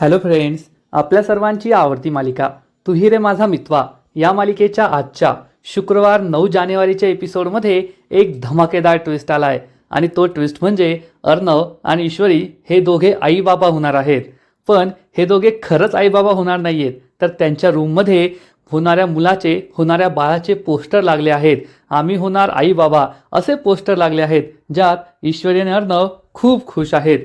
Hello friends आपल्या सर्वांची आवडती मालिका तू रे माझा मित्वा या मालिकेच्या आजच्या शुक्रवार नऊ जानेवारीच्या एपिसोडमध्ये एक धमाकेदार ट्विस्ट आला आहे आणि तो ट्विस्ट म्हणजे अर्णव आणि ईश्वरी हे दोघे आईबाबा होणार आहेत. पण हे दोघे खरंच आई बाबा होणार नाही आहेत तर त्यांच्या रूममध्ये होणाऱ्या मुलाचे होणाऱ्या बाळाचे पोस्टर लागले आहेत. आम्ही होणार आई बाबा असे पोस्टर लागले आहेत ज्यात ईश्वरी आणि अर्णव खूप खुश आहेत.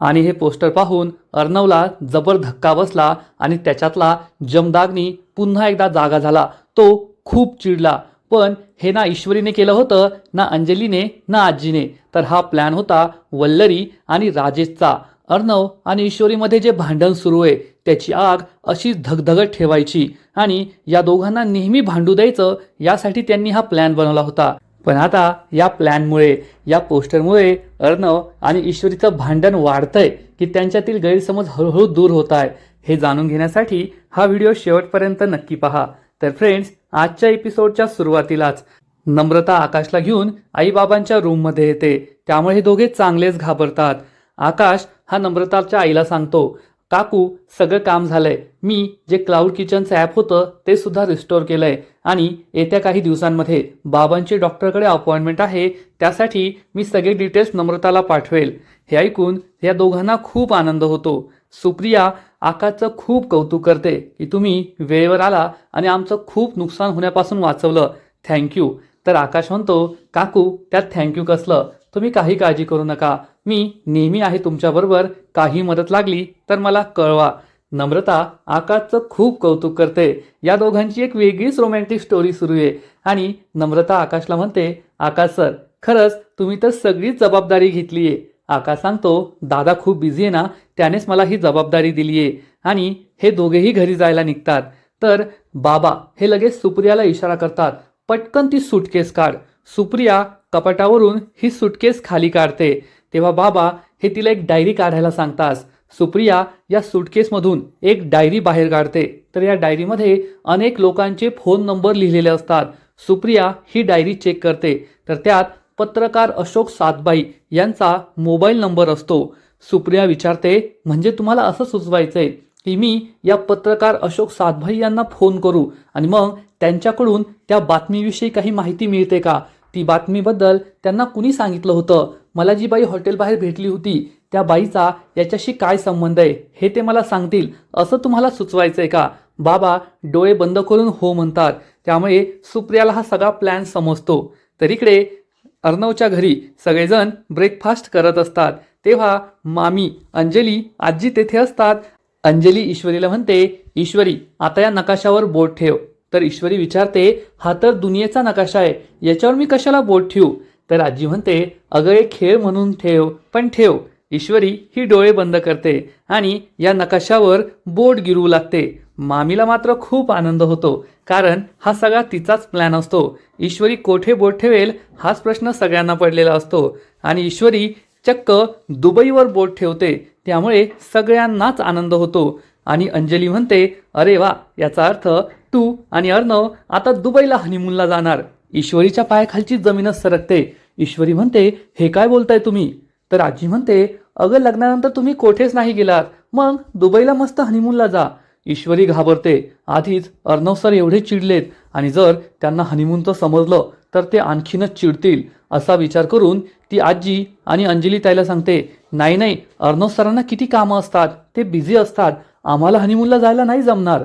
आणि हे पोस्टर पाहून अर्णवला जबर धक्का बसला आणि त्याच्यातला जमदाग्नी पुन्हा एकदा जागा झाला. तो खूप चिडला. पण हे ना ईश्वरीने केलं होतं ना अंजलीने ना आजीने. तर हा प्लॅन होता वल्लरी आणि राजेशचा. अर्णव आणि ईश्वरीमध्ये जे भांडण सुरू आहे त्याची आग अशी धगधगत ठेवायची. आणि या दोघांना नेहमी भांडू द्यायचं यासाठी त्यांनी हा प्लॅन बनवला होता. पण आता या प्लॅनमुळे या पोस्टरमुळे अर्णव आणि ईश्वरीचं भांडण वाढतंय की त्यांच्यातील गैरसमज हळूहळू दूर होत आहे हे जाणून घेण्यासाठी हा व्हिडिओ शेवटपर्यंत नक्की पहा. तर फ्रेंड्स आजच्या एपिसोडच्या सुरुवातीलाच नम्रता आकाशला घेऊन आईबाबांच्या रूममध्ये येते. त्यामुळे हे दोघे चांगलेच घाबरतात. आकाश हा नम्रताच्या आईला सांगतो काकू सगळं काम झालंय. मी जे क्लाउड किचनचं ॲप होतं ते सुद्धा रिस्टोअर केलंय. आणि येत्या काही दिवसांमध्ये बाबांची डॉक्टरकडे अपॉइंटमेंट आहे त्यासाठी मी सगळे डिटेल्स नम्रताला पाठवेल. हे ऐकून या दोघांना खूप आनंद होतो. सुप्रिया आकाशचं खूप कौतुक करते की तुम्ही वेळेवर आला आणि आमचं खूप नुकसान होण्यापासून वाचवलं. थँक्यू तर आकाश म्हणतो काकू त्यात थँक्यू कसलं? तुम्ही काही काळजी करू नका. मी नेहमी आहे तुमच्याबरोबर. काही मदत लागली तर मला कळवा. नम्रता आकाशचं खूप कौतुक करते. या दोघांची एक वेगळीच रोमॅन्टिक स्टोरी सुरू आहे. आणि नम्रता आकाशला म्हणते आकाश सर खरंच तुम्ही तर सगळीच जबाबदारी घेतली आहे. आकाश सांगतो दादा खूप बिझी आहे ना त्यानेच मला ही जबाबदारी दिली आहे. आणि हे दोघेही घरी जायला निघतात. तर बाबा हे लगेच सुप्रियाला इशारा करतात पटकन ती सुटकेस काढ. सुप्रिया कपाटावरून ही सुटकेस खाली काढते. तेव्हा बाबा हे तिला एक डायरी काढायला सांगतास सुप्रिया या सुटकेसमधून एक डायरी बाहेर काढते. तर या डायरीमध्ये अनेक लोकांचे फोन नंबर लिहिलेले असतात. सुप्रिया ही डायरी चेक करते. तर त्यात पत्रकार अशोक सातबाई यांचा मोबाईल नंबर असतो. सुप्रिया विचारते म्हणजे तुम्हाला असं सुचवायचंय की मी या पत्रकार अशोक सातभाई यांना फोन करू आणि मग त्यांच्याकडून त्या बातमीविषयी काही माहिती मिळते का? ती बातमीबद्दल त्यांना कुणी सांगितलं होतं? मला जी बाई हॉटेलबाहेर भेटली होती त्या बाईचा याच्याशी काय संबंध आहे? हे ते मला सांगतील असं तुम्हाला सुचवायचं आहे का? बाबा डोळे बंद करून हो म्हणतात. त्यामुळे सुप्रियाला हा सगळा प्लॅन समजतो. तर इकडे अर्णवच्या घरी सगळेजण ब्रेकफास्ट करत असतात. तेव्हा मामी अंजली आजी तेथे असतात. अंजली ईश्वरीला म्हणते ईश्वरी आता या नकाशावर बोट ठेव. तर ईश्वरी विचारते हा तर दुनियेचा नकाशा आहे याच्यावर मी कशाला बोट ठेवू? तर आजी म्हणते अगं एक खेळ म्हणून ठेव पण ठेव. ईश्वरी ही डोळे बंद करते आणि या नकाशावर बोट गिरवू लागते. मामीला मात्र खूप आनंद होतो कारण हा सगळा तिचाच प्लॅन असतो. ईश्वरी कोठे बोट ठेवेल हाच प्रश्न सगळ्यांना पडलेला असतो आणि ईश्वरी चक्क दुबईवर बोट ठेवते त्यामुळे सगळ्यांनाच आनंद होतो. आणि अंजली म्हणते अरे वा याचा अर्थ तू आणि अर्णव आता दुबईला हनीमूनला जाणार. ईश्वरीच्या पायाखालची जमीनच सरकते. ईश्वरी म्हणते हे काय बोलताय तुम्ही? तर आजी म्हणते अगं लग्नानंतर तुम्ही कोठेच नाही गेलात. मग दुबईला मस्त हनीमूनला जा. ईश्वरी घाबरते. आधीच अर्णव सर एवढे चिडलेत आणि जर त्यांना हनीमूनचं समजलं तर ते आणखीनच चिडतील. असा विचार करून ती आजी आणि अंजली ताईला सांगते नाही नाही अर्णव सरांना किती कामं असतात. ते बिझी असतात. आम्हाला हनीमूनला जायला नाही जमणार.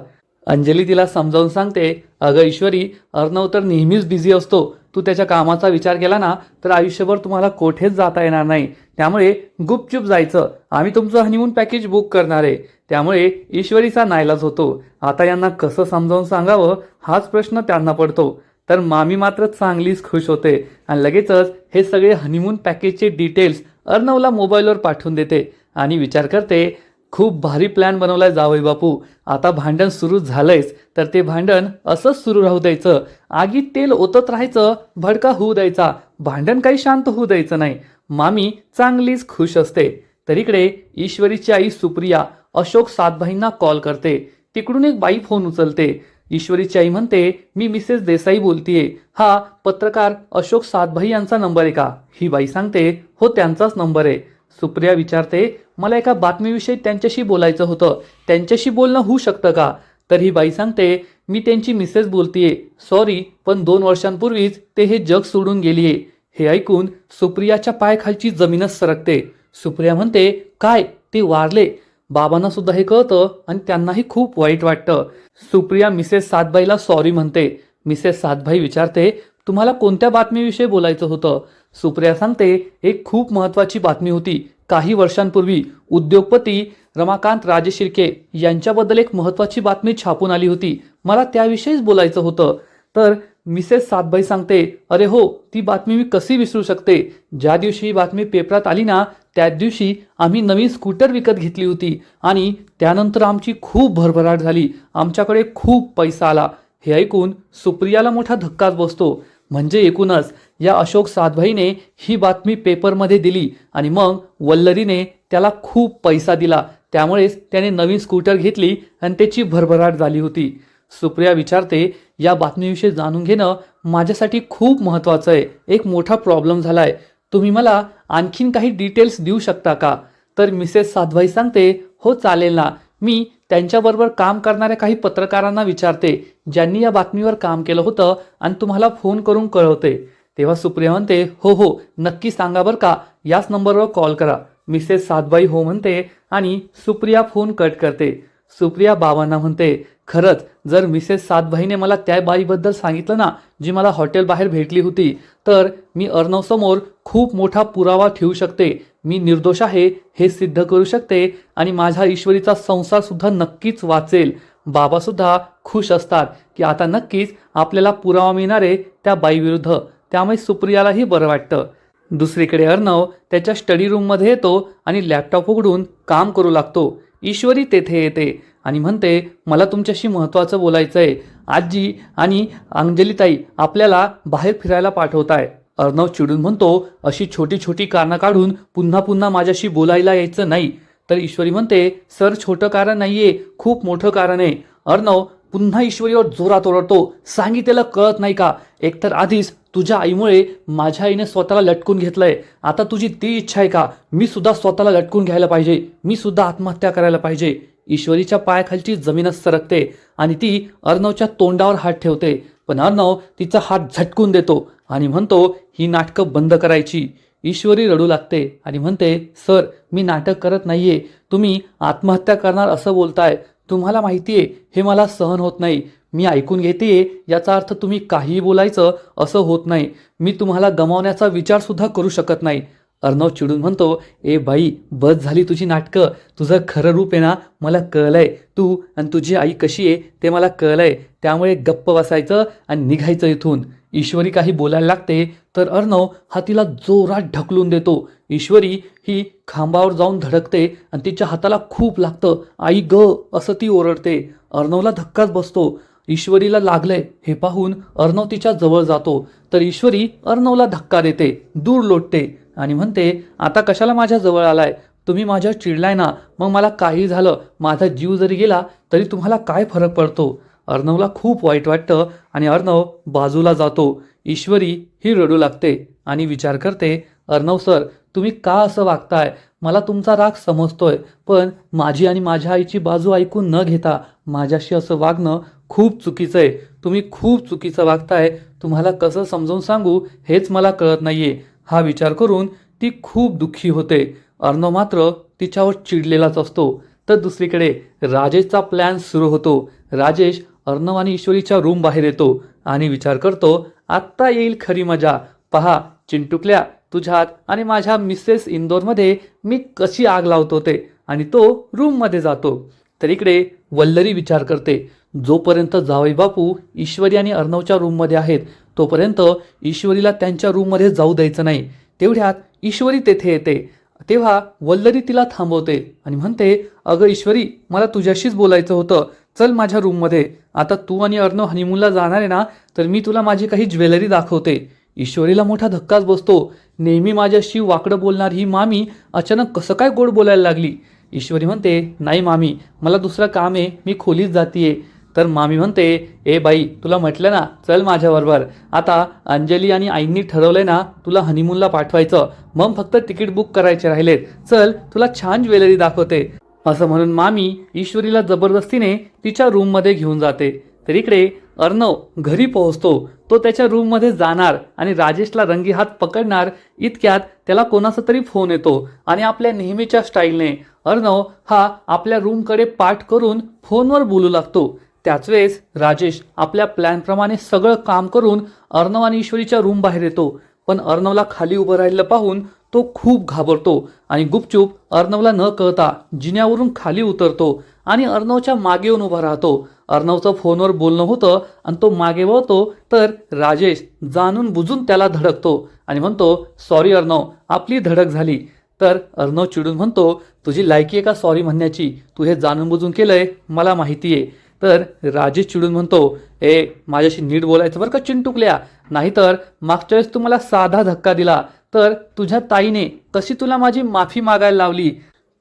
अंजली तिला समजावून सांगते अगं ईश्वरी अर्णव तर नेहमीच बिझी असतो. तू त्याच्या कामाचा विचार केला ना तर आयुष्यभर तुम्हाला कोठेच जाता येणार नाही. त्यामुळे गुपचूप जायचं. आम्ही तुमचं हनीमून पॅकेज बुक करणार आहे. त्यामुळे ईश्वरीचा नाईलाज होतो. आता यांना कसं समजावून सांगावं हाच प्रश्न त्यांना पडतो. तर मामी मात्र चांगलीच खुश होते आणि लगेचच हे सगळे हनीमून पॅकेजचे डिटेल्स अर्णवला मोबाईलवर पाठवून देते आणि विचार करते खूप भारी प्लॅन बनवलाय जावई बापू. आता भांडण सुरू झालंयच तर ते भांडण असंच सुरू राहू द्यायचं. आगीत तेल ओतत राहायचं भडका होऊ द्यायचा. भांडण काही शांत होऊ द्यायचं नाही. मामी चांगलीच खुश असते. तर इकडे ईश्वरीची आई सुप्रिया अशोक सातभाईंना कॉल करते. तिकडून एक बाई फोन उचलते. ईश्वरीची आई म्हणते मी मिसेस देसाई बोलतीये. हा पत्रकार अशोक सातभाई यांचा नंबर आहे का? ही बाई सांगते हो त्यांचाच नंबर आहे. सुप्रिया विचारते मला एका बातमीविषयी त्यांच्याशी बोलायचं होतं. त्यांच्याशी बोलणं होऊ शकतं का? तर ही बाई सांगते मी त्यांची मिसेस बोलतीये. सॉरी पण दोन वर्षांपूर्वीच ते हे जग सोडून गेलीये. हे ऐकून सुप्रियाच्या पायाखालची जमीनच सरकते. सुप्रिया म्हणते काय? ते वारले. बाबांना सुद्धा हे कळतं आणि त्यांनाही खूप वाईट वाटतं. सुप्रिया मिसेस सातबाईला सॉरी म्हणते. मिसेस सातभाई विचारते तुम्हाला कोणत्या बातमीविषयी बोलायचं होतं? सुप्रिया सांगते एक खूप महत्त्वाची बातमी होती. काही वर्षांपूर्वी उद्योगपती रमाकांत राजशिर्के यांच्याबद्दल एक महत्त्वाची बातमी छापून आली होती. मला त्याविषयीच बोलायचं होतं. तर मिसेस सातबाई सांगते अरे हो ती बातमी मी कशी विसरू शकते? ज्या दिवशी ही बातमी पेपरात आली ना त्याच दिवशी आम्ही नवीन स्कूटर विकत घेतली होती आणि त्यानंतर आमची खूप भरभराट झाली. आमच्याकडे खूप पैसा आला. हे ऐकून सुप्रियाला मोठा धक्काच बसतो. म्हणजे एकूणच या अशोक सातभाईने ही बातमी पेपरमध्ये दिली आणि मग वल्लरीने त्याला खूप पैसा दिला. त्यामुळेच त्याने नवीन स्कूटर घेतली आणि त्याची भरभराट झाली होती. सुप्रिया विचारते या बातमीविषयी जाणून घेणं माझ्यासाठी खूप महत्त्वाचं आहे. एक मोठा प्रॉब्लेम झाला आहे तुम्ही मला आणखीन काही डिटेल्स देऊ शकता का? तर मिसेस साधवाई सांगते हो चालेल ना. मी त्यांच्याबरोबर काम करणाऱ्या काही पत्रकारांना विचारते ज्यांनी या बातमीवर काम केलं होतं आणि तुम्हाला फोन करून कळवते. तेव्हा सुप्रिया म्हणते हो हो नक्की सांगा बरं का याच नंबरवर कॉल करा. मिसेस सातबाई हो म्हणते आणि सुप्रिया फोन कट करते. सुप्रिया बाबांना म्हणते खरंच जर मिसेस सातभाईने मला त्या बाईबद्दल सांगितलं ना जी मला हॉटेल बाहेर भेटली होती तर मी अर्णवसमोर खूप मोठा पुरावा ठेवू शकते. मी निर्दोष आहे हे सिद्ध करू शकते आणि माझ्या ईश्वरीचा संसारसुद्धा नक्कीच वाचेल. बाबासुद्धा खुश असतात की आता नक्कीच आपल्याला पुरावा मिळणार आहे त्या बाईविरुद्ध. त्यामुळे सुप्रियालाही बरं वाटतं. दुसरीकडे अर्णव त्याच्या स्टडी रूममध्ये येतो आणि लॅपटॉप उघडून काम करू लागतो. ईश्वरी तेथे येते आणि म्हणते मला तुमच्याशी महत्त्वाचं बोलायचं आहे आजी आणि अंजलीताई आपल्याला बाहेर फिरायला पाठवत आहे अर्णव चिडून म्हणतो अशी छोटी छोटी कारणं काढून पुन्हा पुन्हा माझ्याशी बोलायला यायचं नाही. तर ईश्वरी म्हणते सर छोटं कारण नाहीये खूप मोठं कारण आहे. अर्णव पुन्हा ईश्वरीवर जोरात ओरडतो. सांगितलेलं कळत नाही का? एकतर आधीच तुझ्या आईमुळे माझ्या आईने स्वतःला लटकून घेतलंय. आता तुझी ती इच्छा आहे का? मी सुद्धा स्वतःला लटकून घ्यायला पाहिजे. मी सुद्धा आत्महत्या करायला पाहिजे. ईश्वरीच्या पायाखालची जमीनच सरकते आणि ती अर्णवच्या तोंडावर हात ठेवते. पण अर्णव तिचा हात झटकून देतो आणि म्हणतो ही नाटकं बंद करायची. ईश्वरी रडू लागते आणि म्हणते सर मी नाटक करत नाहीये. तुम्ही आत्महत्या करणार असं बोलताय. तुम्हाला माहिती आहे हे मला सहन होत नाही. मी ऐकून घेते याचा अर्थ तुम्ही काहीही बोलायचं असं होत नाही. मी तुम्हाला गमावण्याचा विचारसुद्धा करू शकत नाही. अर्णव चिडून म्हणतो ए बाई बस झाली तुझी नाटकं. तुझं खरं रूप आहे ना मला कळलंय. तू आणि तुझी आई कशी आहे ते मला कळलंय. त्यामुळे गप्प बसायचं आणि निघायचं इथून. ईश्वरी काही बोलायला लागते तर अर्णव हा तिला जोरात ढकलून देतो. ईश्वरी ही खांबावर जाऊन धडकते आणि तिच्या हाताला खूप लागतं. आई ग असं ती ओरडते. अर्णवला धक्काच बसतो. ईश्वरीला लागलंय. हे पाहून अर्णव तिच्या जवळ जातो. तर ईश्वरी अर्णवला धक्का देते. दूर लोटते आणि म्हणते आता कशाला माझ्या जवळ आलाय? तुम्ही माझ्यावर चिडलाय ना. मग मला काही झालं. माझा जीव जरी गेला तरी तुम्हाला काय फरक पडतो? अर्णवला खूप वाईट वाटतं आणि अर्णव बाजूला जातो. ईश्वरी ही रडू लागते आणि विचार करते अर्णव सर तुम्ही का असं वागताय? मला तुमचा राग समजतोय. पण माझी आणि माझ्या आईची बाजू ऐकून न घेता माझ्याशी असं वागणं खूप चुकीचं आहे. तुम्ही खूप चुकीचं वागताय. तुम्हाला कसं समजावून सांगू हेच मला कळत नाहीये. हा विचार करून ती खूप दुःखी होते. अर्णव मात्र तिच्यावर चिडलेलाच असतो. तर दुसरीकडे राजेशचा प्लॅन सुरू होतो. राजेश अर्णव आणि ईश्वरीच्या रूम बाहेर येतो आणि विचार करतो आत्ता येईल खरी मजा. पहा चिंटुकल्या तुझ्यात आणि माझ्या मिसेस इंदोरमध्ये मी कशी आग लावतो ते आणि तो रूममध्ये जातो. तर इकडे वल्लरी विचार करते जोपर्यंत जावई बापू ईश्वरी आणि अर्णवच्या रूममध्ये आहेत तोपर्यंत ईश्वरीला त्यांच्या रूममध्ये जाऊ द्यायचं नाही. तेवढ्यात ईश्वरी तेथे येते. तेव्हा वल्लरी तिला थांबवते आणि म्हणते अगं ईश्वरी मला तुझ्याशीच बोलायचं होतं. चल माझ्या रूममध्ये. आता तू आणि अर्णव हनीमूनला जाणार आहे ना तर मी तुला माझी काही ज्वेलरी दाखवते. ईश्वरीला मोठा धक्काच बसतो. नेहमी माझ्याशी वाकडं बोलणार ही मामी अचानक कसं काय गोड बोलायला लागली? ईश्वरी म्हणते नाही मामी मला दुसरं काम आहे मी खोलीत जातीये. तर मामी म्हणते ए बाई तुला म्हटलं ना चल माझ्याबरोबर. आता अंजली आणि आईंनी ठरवलंय ना तुला हनीमूनला पाठवायचं. मग फक्त तिकीट बुक करायचे राहिलेत. चल तुला छान ज्वेलरी दाखवते. असं म्हणून मामी ईश्वरीला जबरदस्तीने तिच्या रूममध्ये घेऊन जाते. तर इकडे अर्णव घरी पोहोचतो. तो त्याच्या रूममध्ये जाणार आणि राजेशला रंगी हात पकडणार. इतक्यात त्याला कोणाचा तरी फोन येतो आणि आपल्या नेहमीच्या स्टाईलने अर्णव हा आपल्या रूमकडे पाठ करून फोनवर बोलू लागतो. त्याच वेळेस राजेश आपल्या प्लॅनप्रमाणे सगळं काम करून अर्णव आणि ईश्वरीच्या रूम बाहेर येतो. पण अर्णवला खाली उभं राहिलं पाहून तो खूप घाबरतो आणि गुपचूप अर्णवला न कळता जिन्यावरून खाली उतरतो. आणि अर्णवच्या मागे येऊन उभा राहतो. अर्णवचं फोनवर बोलणं होतं आणि तो मागे वळतो तर राजेश जाणून बुजून त्याला धडकतो आणि म्हणतो सॉरी अर्णव आपली धडक झाली. तर अर्णव चिडून म्हणतो तुझी लायकी आहे का सॉरी म्हणण्याची? तू हे जाणून बुजून केलंय मला माहिती आहे. तर राजेश चिडून म्हणतो ए माझ्याशी नीट बोलायचं बरं का चिंटुकल्या? नाहीतर मागच्या वेळेस तू मला साधा धक्का दिला. तर तुझ्या ताईने कशी तुला माझी माफी मागायला लावली?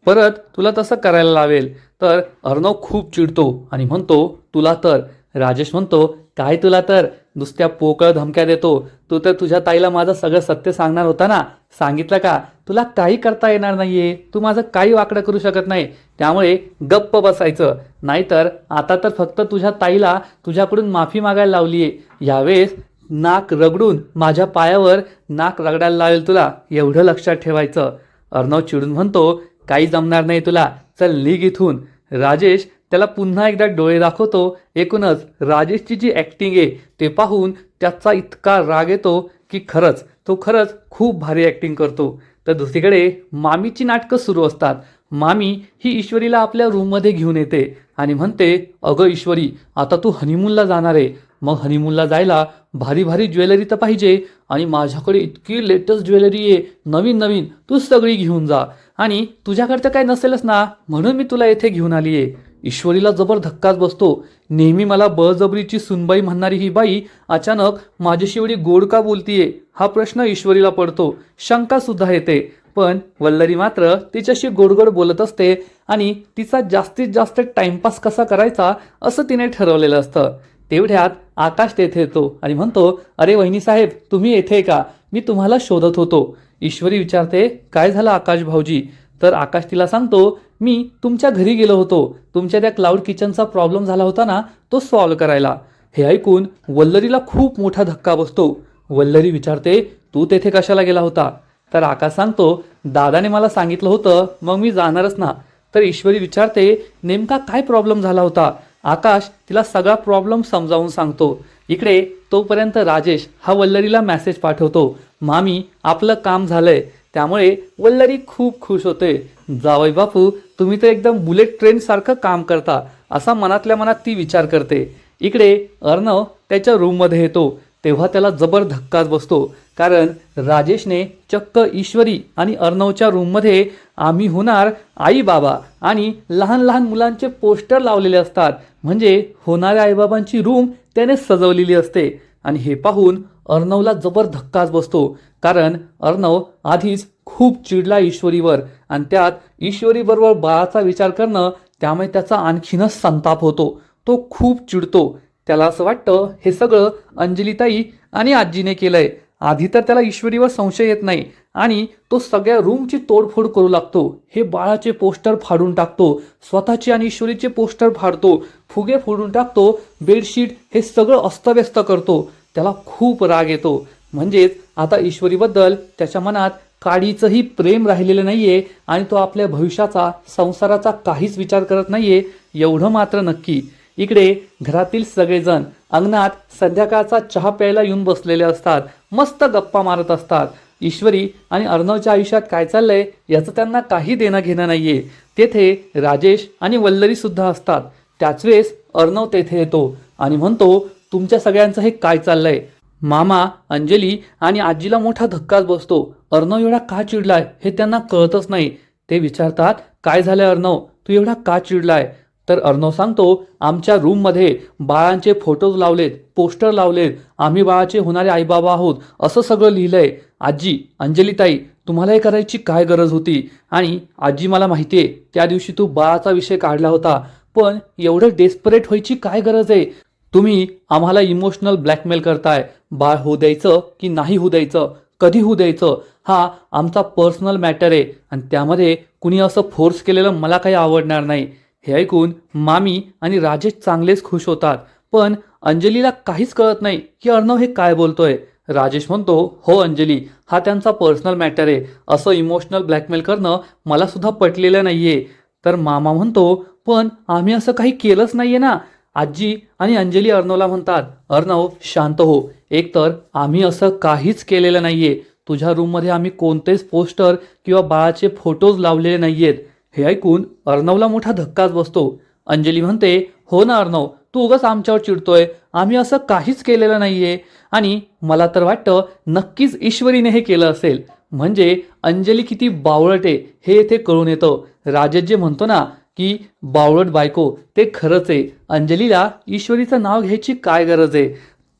परत तुला तसं करायला लावेल. तर अर्णव खूप चिडतो आणि म्हणतो तुला तर. राजेश म्हणतो काय तुला तर? नुसत्या पोकळ धमक्या देतो. तू तर तुझ्या ताईला माझं सगळं सत्य सांगणार होता ना. सांगितलं का? तुला काही करता येणार नाहीये. तू माझं काही वाकडं करू शकत नाही. त्यामुळे गप्प बसायचं. नाहीतर आता तर फक्त तुझ्या ताईला तुझ्याकडून माफी मागायला लावलीये. यावेळेस नाक रगडून माझ्या पायावर नाक रगडायला लावेल तुला एवढं लक्षात ठेवायचं. अर्णव चिडून म्हणतो काही जमणार नाही तुला. चल निघ इथून. राजेश त्याला पुन्हा एकदा डोळे दाखवतो. एकूणच राजेशची जी ॲक्टिंग आहे ते पाहून त्याचा इतका राग येतो की खरंच तो खरंच खूप भारी ॲक्टिंग करतो. तर दुसरीकडे मामीची नाटकं सुरू असतात. मामी ही ईश्वरीला आपल्या रूममध्ये घेऊन येते आणि म्हणते अगं ईश्वरी आता तू हनीमूनला जाणार आहे. मग हनीमूनला जायला भारी भारी ज्वेलरी तर पाहिजे आणि माझ्याकडे इतकी लेटेस्ट ज्वेलरी आहे. नवीन नवीन तू सगळी घेऊन जा. आणि तुझ्याकडे तर काय नसेलच ना म्हणून मी तुला येथे घेऊन आली आहे ईश्वरीला जबर धक्काच बसतो. नेहमी मला बळजबरीची सुनबाई म्हणणारी ही बाई अचानक माझ्याशी एवढी गोड का बोलतीये? हा प्रश्न ईश्वरीला पडतो. शंका सुद्धा येते. पण वल्लरी मात्र तिच्याशी गोडगोड बोलत असते आणि तिचा जास्तीत जास्त टाइमपास कसा करायचा असं तिने ठरवलेलं असतं. तेवढ्यात आकाश तेथे येतो आणि म्हणतो अरे वहिनी साहेब तुम्ही येथे का? मी तुम्हाला शोधत होतो. ईश्वरी विचारते काय झालं आकाश भाऊजी? तर आकाश तिला सांगतो मी तुमच्या घरी गेलो होतो. तुमच्या त्या क्लाउड किचनचा प्रॉब्लेम झाला होता ना तो सॉल्व्ह करायला. हे ऐकून वल्लरीला खूप मोठा धक्का बसतो. वल्लरी विचारते तू तेथे कशाला गेला होता? तर आकाश सांगतो दादाने मला सांगितलं होतं मग मी जाणारच ना. तर ईश्वरी विचारते नेमका काय प्रॉब्लेम झाला होता? आकाश तिला सगळा प्रॉब्लेम समजावून सांगतो. इकडे तोपर्यंत राजेश हा वल्लरीला मेसेज पाठवतो मामी आपलं काम झालंय. त्यामुळे वल्लरी खूप खुश होते. जावई बापू तुम्ही तर एकदम बुलेट ट्रेन सारखं काम करता असा मनातल्या मनात ती विचार करते. इकडे अर्णव त्याच्या रूममध्ये येतो. तेव्हा त्याला जबर धक्काच बसतो. कारण राजेशने चक्क ईश्वरी आणि अर्णवच्या रूममध्ये आम्ही होणार आई बाबा आणि लहान लहान मुलांचे पोस्टर लावलेले असतात. म्हणजे होणाऱ्या आईबाबांची रूम त्याने सजवलेली असते. आणि हे पाहून अर्णवला जबर धक्काच बसतो. कारण अर्णव आधीच खूप चिडला ईश्वरीवर आणि त्यात ईश्वरीबरोबर बाळाचा विचार करणं त्यामुळे त्याचा आणखीनच संताप होतो. तो खूप चिडतो. त्याला असं वाटतं हे सगळं अंजलीताई आणि आजीने केलंय. आधी तर त्याला ईश्वरीवर संशय येत नाही आणि तो सगळ्या रूमची तोडफोड करू लागतो. हे बाळाचे पोस्टर फाडून टाकतो. स्वतःचे आणि ईश्वरीचे पोस्टर फाडतो. फुगे फोडून टाकतो. बेडशीट हे सगळं अस्तव्यस्त करतो. त्याला खूप राग येतो. म्हणजेच आता ईश्वरीबद्दल त्याच्या मनात काडीचंही प्रेम राहिलेलं नाहीये आणि तो आपल्या भविष्याचा संसाराचा काहीच विचार करत नाहीये एवढं मात्र नक्की. इकडे घरातील सगळेजण अंगणात संध्याकाळचा चहा प्यायला येऊन बसलेले असतात. मस्त गप्पा मारत असतात. ईश्वरी आणि अर्णवच्या आयुष्यात काय चाललंय याचं त्यांना काही देणं घेणं नाहीये. तेथे राजेश आणि वल्लरी सुद्धा असतात. त्याच वेळेस अर्णव तेथे येतो आणि म्हणतो तुमच्या सगळ्यांचं हे काय चाललंय? मामा अंजली आणि आजीला मोठा धक्काच बसतो. अर्णव एवढा का चिडलाय हे त्यांना कळतच नाही. ते विचारतात काय झालंय अर्णव? तू एवढा का चिडलाय? तर अर्णव सांगतो आमच्या रूममध्ये बाळांचे फोटोज लावलेत पोस्टर लावलेत आम्ही बाळाचे होणारे आईबाबा आहोत असं सगळं लिहिलंय. आजी अंजलीताई तुम्हाला हे करायची काय गरज होती? आणि आजी मला माहिती आहे त्या दिवशी तू बाळाचा विषय काढला होता पण एवढं डेस्परेट व्हायची काय गरज आहे? तुम्ही आम्हाला इमोशनल ब्लॅकमेल करताय. बाळ होऊ द्यायचं की नाही होऊ द्यायचं? कधी होऊ द्यायचं? हा आमचा पर्सनल मॅटर आहे. आणि त्यामध्ये कुणी असं फोर्स केलेलं मला काही आवडणार नाही. हे ऐकून मामी आणि राजेश चांगलेच खुश होतात. पण अंजलीला काहीच कळत नाही की अर्णव हे काय बोलतोय. राजेश म्हणतो हो अंजली हा त्यांचा पर्सनल मॅटर आहे. असं इमोशनल ब्लॅकमेल करणं मला सुद्धा पटलेलं नाहीये. तर मामा म्हणतो पण आम्ही असं काही केलंच नाहीये ना. आजी आणि अंजली अर्णवला म्हणतात अर्णव शांत हो. एकतर आम्ही असं काहीच केलेलं नाहीये. तुझ्या रूममध्ये आम्ही कोणतेच पोस्टर किंवा बाळाचे फोटोज लावलेले नाहीयेत. हे ऐकून अर्णवला मोठा धक्काच बसतो. अंजली म्हणते हो ना अर्णव तू उगाच आमच्यावर चिडतोय. आम्ही असं काहीच केलेलं नाहीये. आणि मला तर वाटतं नक्कीच ईश्वरीने हे केलं असेल. म्हणजे अंजली किती बावळट आहे हे येथे कळून येतं. राजेश जे म्हणतो ना की बावळट बायको ते खरंच आहे. अंजलीला ईश्वरीचं नाव घ्यायची काय गरज आहे?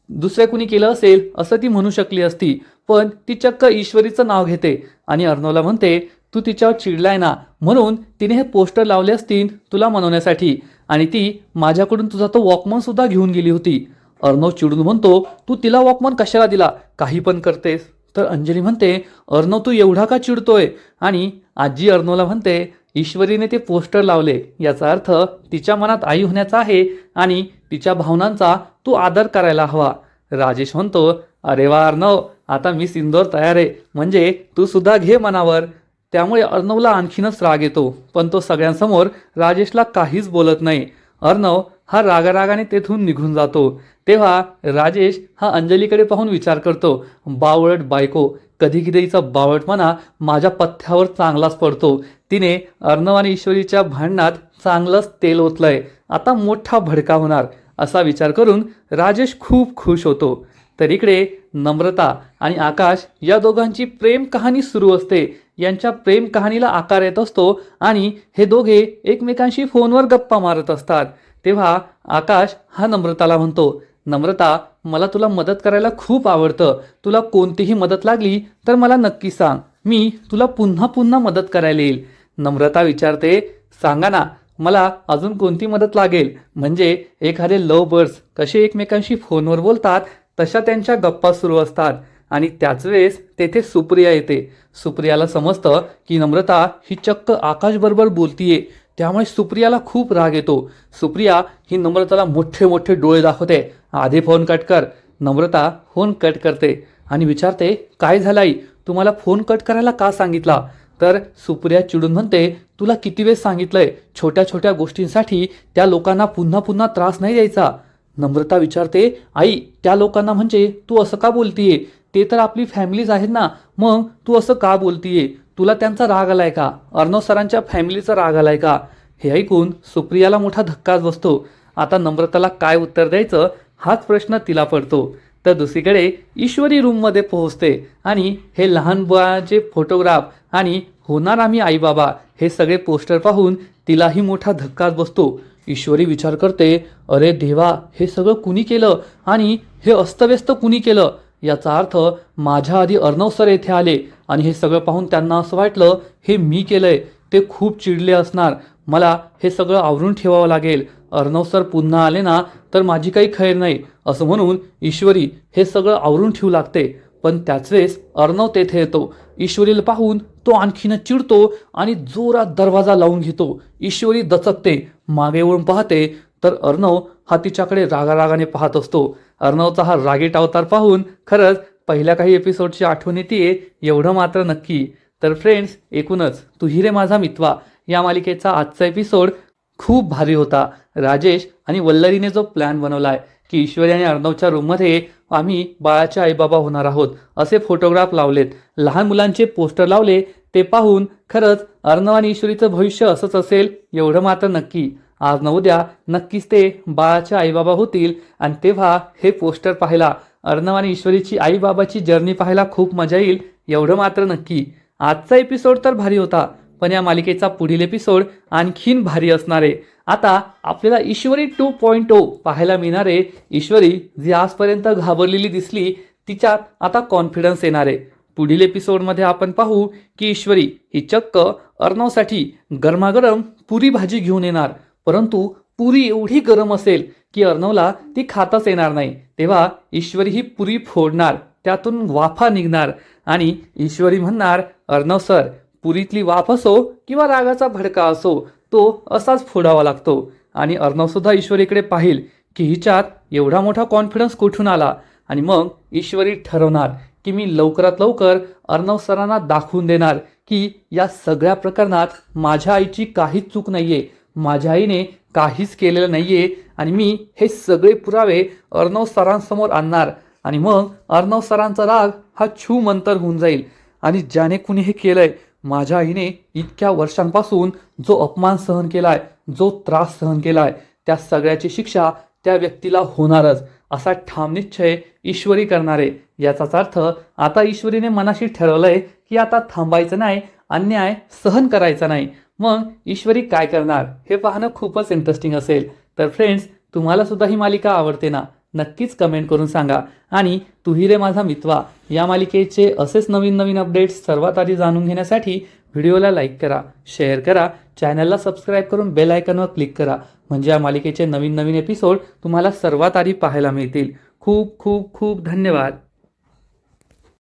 दुसऱ्या कुणी केलं असेल असं ती म्हणू शकली असती. पण ती चक्क ईश्वरीचं नाव घेते. आणि अर्णवला म्हणते तू तिच्यावर चिडलाय ना? म्हणून तिने हे पोस्टर लावले असतील तुला मनवण्यासाठी. आणि ती माझ्याकडून तुझा तो वॉकमन सुद्धा घेऊन गेली होती. अर्णव चिडून म्हणतो तू तिला वॉकमन कशाला दिला? काही पण करतेस. तर अंजली म्हणते अर्णव तू एवढा का चिडतोय? आणि आजी अर्णवला म्हणते ईश्वरीने ते पोस्टर लावले. याचा अर्थ तिच्या मनात आई होण्याचा आहे आणि तिच्या भावनांचा तू आदर करायला हवा. राजेश म्हणतो अरे वा अर्णव आता मी सिंदोर तयार आहे. म्हणजे तू सुद्धा घे मनावर. त्यामुळे अर्णवला आणखीनच राग येतो पण तो सगळ्यांसमोर राजेशला काहीच बोलत नाही. अर्णव हा रागारागाने तेथून निघून जातो. तेव्हा राजेश हा अंजलीकडे पाहून विचार करतो बावळट बायको कधी कधी हिचा माझ्या पथ्यावर चांगलाच पडतो. तिने अर्णव आणि ईश्वरीच्या भांडणात चांगलंच तेल ओतलंय. आता मोठा भडका होणार. असा विचार करून राजेश खूप खुश होतो. तर इकडे नम्रता आणि आकाश या दोघांची प्रेम कहाणी सुरू असते. यांच्या प्रेम कहाणीला आकार येत असतो आणि हे दोघे एकमेकांशी फोनवर गप्पा मारत असतात. तेव्हा आकाश हा नम्रताला म्हणतो नम्रता मला तुला मदत करायला खूप आवडतं. तुला कोणतीही मदत लागली तर मला नक्की सांग. मी तुला पुन्हा पुन्हा मदत करायला येईल. नम्रता विचारते सांगा ना मला अजून कोणती मदत लागेल? म्हणजे एखादे लव बर्ड्स कसे एकमेकांशी फोनवर बोलतात तशा त्यांच्या गप्पा सुरू असतात. आणि त्याच वेळेस तेथे सुप्रिया येते. सुप्रियाला समजतं की नम्रता ही चक्क आकाशबरोबर बोलतीये. त्यामुळे सुप्रियाला खूप राग येतो. सुप्रिया ही नम्रताला मोठे मोठे डोळे दाखवते. आधी फोन कट कर. नम्रता फोन कट करते. आणि विचारते काय झालाय? तुम्हाला फोन कट करायला का सांगितला? तर सुप्रिया चिडून म्हणते तुला किती वेळ सांगितलंय? छोट्या छोट्या गोष्टींसाठी त्या लोकांना पुन्हा पुन्हा त्रास नाही द्यायचा. नम्रता विचारते आई त्या लोकांना म्हणजे तू असं का बोलतीये? ते तर आपली फॅमिलीज आहेत ना. मग तू असं का बोलतीये? तुला त्यांचा राग आलाय का? अर्णव सरांच्या फॅमिलीचा राग आलाय का? हे ऐकून सुप्रियाला मोठा धक्काच बसतो. आता नम्रताला काय उत्तर द्यायचं हाच प्रश्न तिला पडतो. तर दुसरीकडे ईश्वरी रूममध्ये पोहोचते आणि हे लहान बाळाचे फोटोग्राफ आणि होणार आम्ही आईबाबा हे सगळे पोस्टर पाहून तिलाही मोठा धक्काच बसतो. ईश्वरी विचार करते अरे देवा हे सगळं कुणी केलं? आणि हे अस्तव्यस्त कुणी केलं? याचा अर्थ माझ्या आधी अर्णव सर येथे आले आणि हे सगळं पाहून त्यांना असं वाटलं हे मी केलंय. ते खूप चिडले असणार. मला हे सगळं आवरून ठेवावं लागेल. अर्णव सर पुन्हा आले ना तर माझी काही खैर नाही. असं म्हणून ईश्वरी हे सगळं आवरून ठेवू लागते. पण त्याच वेळेस अर्णव तेथे येतो. ईश्वरीला पाहून तो आणखीनं चिडतो आणि जोरात दरवाजा लावून घेतो. ईश्वरी दचकते. मागे वळून पाहते तर अर्णव हा तिच्याकडे रागारागाने पाहत असतो. अर्णवचा हा रागीट अवतार पाहून खरंच पहिल्या काही एपिसोडची आठवण येते एवढं मात्र नक्की. तर फ्रेंड्स एकूणच तू रे माझा मितवा या मालिकेचा आजचा एपिसोड खूप भारी होता. राजेश आणि वल्लरीने जो प्लॅन बनवलाय की ईश्वरी आणि अर्णवच्या रूममध्ये आम्ही बाळाचे आईबाबा होणार आहोत असे फोटोग्राफ लावलेत. लहान मुलांचे पोस्टर लावले ते पाहून खरंच अर्णव आणि ईश्वरीचं भविष्य असंच असेल एवढं मात्र नक्की. आज न उद्या नक्कीच ते बाळाच्या आईबाबा होतील. आणि तेव्हा हे पोस्टर पाहायला अर्णव आणि ईश्वरीची आईबाबाची जर्नी पाहायला खूप मजा येईल एवढं मात्र नक्की. आजचा एपिसोड तर भारी होता पण या मालिकेचा पुढील एपिसोड आणखीन भारी असणार आहे. आता आपल्याला ईश्वरी टू पॉईंट ओ पाहायला मिळणार आहे ईश्वरी जी आजपर्यंत घाबरलेली दिसली तिच्यात आता कॉन्फिडन्स येणार. आहे पुढील एपिसोडमध्ये आपण पाहू की ईश्वरी ही चक्क अर्णवसाठी गरमागरम पुरी भाजी घेऊन येणार. परंतु पुरी एवढी गरम असेल की अर्णवला ती खाताच येणार नाही. तेव्हा ईश्वरी ही पुरी फोडणार त्यातून वाफा निघणार आणि ईश्वरी म्हणणार अर्णव सर पुरीतली वाफ असो किंवा रागाचा भडका असो तो असाच फोडावा लागतो. आणि अर्णवसुद्धा ईश्वरीकडे पाहिल की हिच्यात एवढा मोठा कॉन्फिडन्स कुठून आला? आणि मग ईश्वरी ठरवणार की मी लवकरात लवकर अर्णव सरांना दाखवून देणार की या सगळ्या प्रकरणात माझ्या आईची काहीच चूक नाहीये. माझ्या आईने काहीच केलेलं नाहीये. आणि मी हे सगळे पुरावे अर्णव सरांसमोर आणणार. आणि मग अर्णव सरांचा राग हा छू मंतर होऊन जाईल. आणि ज्याने कुणी हे केलंय माझ्या आईने इतक्या वर्षांपासून जो अपमान सहन केलाय जो त्रास सहन केलाय त्या सगळ्याची शिक्षा त्या व्यक्तीला होणारच. असा ठाम निश्चय ईश्वरी करणारे. याचाच अर्थ आता ईश्वरीने मनाशी ठरवलंय की आता थांबायचं नाही अन्याय सहन करायचा नाही. मग ईश्वरी काय करणार? हे पाहणं खूपच इंटरेस्टिंग असेल. तर फ्रेंड्स तुम्हाला सुद्धा ही मालिका आवडते ना? नक्कीच कमेंट करून सांगा. आणि तुही रे माझा मितवा या मालिकेचे असेच नवीन नवीन अपडेट्स सर्वात आधी जाणून घेण्यासाठी व्हिडिओला लाईक करा शेअर करा चॅनलला सबस्क्राईब करून बेल आयकनवर क्लिक करा. म्हणजे या मालिकेचे नवीन नवीन एपिसोड तुम्हाला सर्वात आधी पाहायला मिळतील. खूप खूप खूप धन्यवाद.